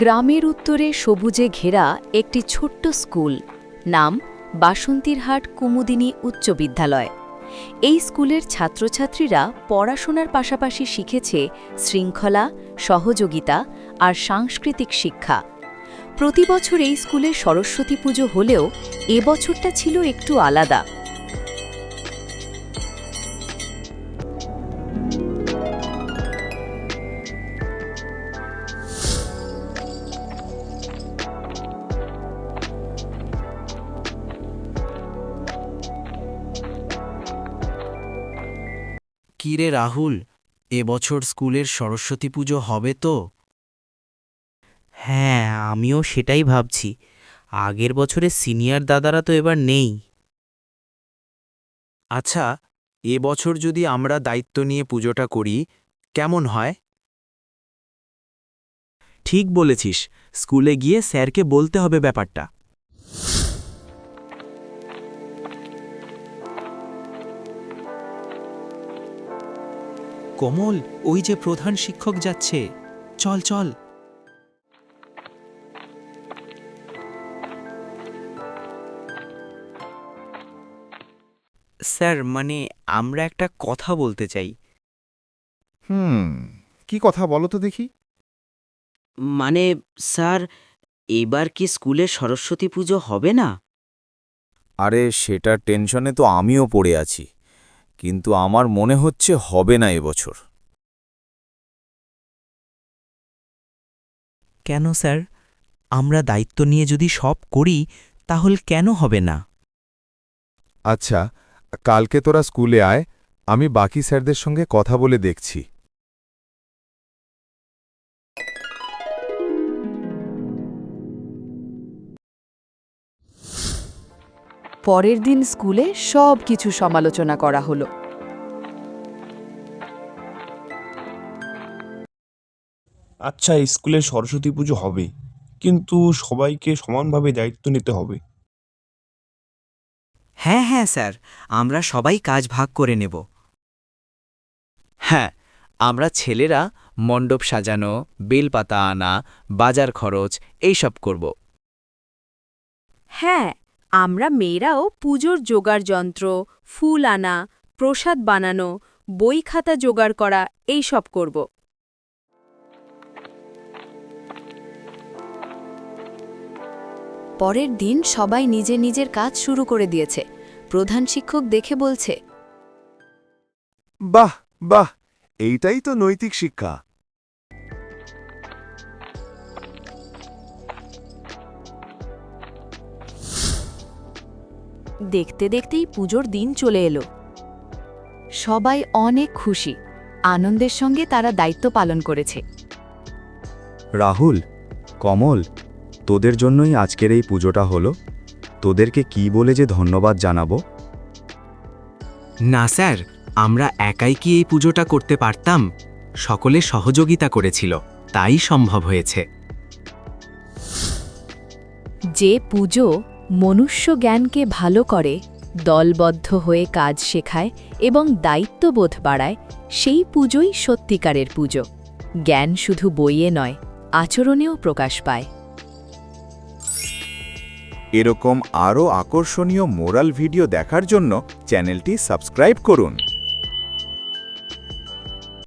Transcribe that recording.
গ্রামের উত্তরে সবুজে ঘেরা একটি ছোট্ট স্কুল, নাম বাসন্তীরহাট কুমুদিনী উচ্চ বিদ্যালয়। এই স্কুলের ছাত্রছাত্রীরা পড়াশোনার পাশাপাশি শিখেছে শৃঙ্খলা, সহযোগিতা আর সাংস্কৃতিক শিক্ষা। প্রতি বছর এই স্কুলে সরস্বতী পুজো হলেও এবছরটা ছিল একটু আলাদা। কিরে রাহুল? এবছর স্কুলের সরস্বতী পুজো হবে তো? হ্যাঁ আমিও সেটাই ভাবছি। আগের বছরের সিনিয়র দাদারা তো এবার নেই। আচ্ছা এবছর যদি আমরা দায়িত্ব নিয়ে পুজোটা করি, কেমন হয়? ঠিক বলেছিস। স্কুলে গিয়ে স্যারকে বলতে হবে ব্যাপারটা। কমল ওই যে প্রধান শিক্ষক যাচ্ছে। চল চল। স্যার মানে আমরা একটা কথা বলতে চাই। হুম কি কথা বলো তো দেখি। মানে স্যার এবার কি স্কুলে সরস্বতী পুজো হবে না? আরে সেটার টেনশনে তো আমিও পড়ে আছি। কিন্তু আমার মনে হচ্ছে হবে না এবছর। কেন স্যার? আমরা দায়িত্ব নিয়ে যদি সব করি তাহলে কেন হবে না? আচ্ছা কালকে তোরা স্কুলে আয় আমি বাকি স্যারদের সঙ্গে কথা বলে দেখছি। পরের দিন স্কুলে সব কিছু সমালোচনা করা হলো। আচ্ছা স্কুলে সরস্বতী পুজো হবে কিন্তু সবাইকে সমানভাবে দায়িত্ব নিতে হবে। হ্যাঁ হ্যাঁ স্যার আমরা সবাই কাজ ভাগ করে নেব। হ্যাঁ আমরা ছেলেরা মণ্ডপ সাজানো বেলপাতা আনা বাজার খরচ এইসব করব। হ্যাঁ আমরা মেয়েরাও পুজোর জোগাড় যন্ত্র ফুল আনা প্রসাদ বানানো বই খাতা জোগাড় করা এই সব করব। পরের দিন সবাই নিজে নিজের কাজ শুরু করে দিয়েছে। প্রধান শিক্ষক দেখে বলছে বাহ বাহ এইটাই তো নৈতিক শিক্ষা। দেখতে দেখতেই পুজোর দিন চলে এলো। সবাই অনেক খুশি। আনন্দের সঙ্গে তারা দায়িত্ব পালন করেছে। রাহুল কমল তোদের জন্যই আজকের এই পুজোটা হলো। তোদেরকে কি বলে যে ধন্যবাদ জানাব? না স্যার আমরা একাই কি এই পুজোটা করতে পারতাম? সকলে সহযোগিতা করেছিল তাই সম্ভব হয়েছে। যে পুজো মনুষ্য জ্ঞানকে ভালো করে দলবদ্ধ হয়ে কাজ শেখায় এবং দায়িত্ববোধ বাড়ায় সেই পুজোই সত্যিকারের পুজো। জ্ঞান শুধু বইয়ে নয় আচরণেও প্রকাশ পায়। এরকম আরও আকর্ষণীয় মোরাল ভিডিও দেখার জন্য চ্যানেলটি সাবস্ক্রাইব করুন।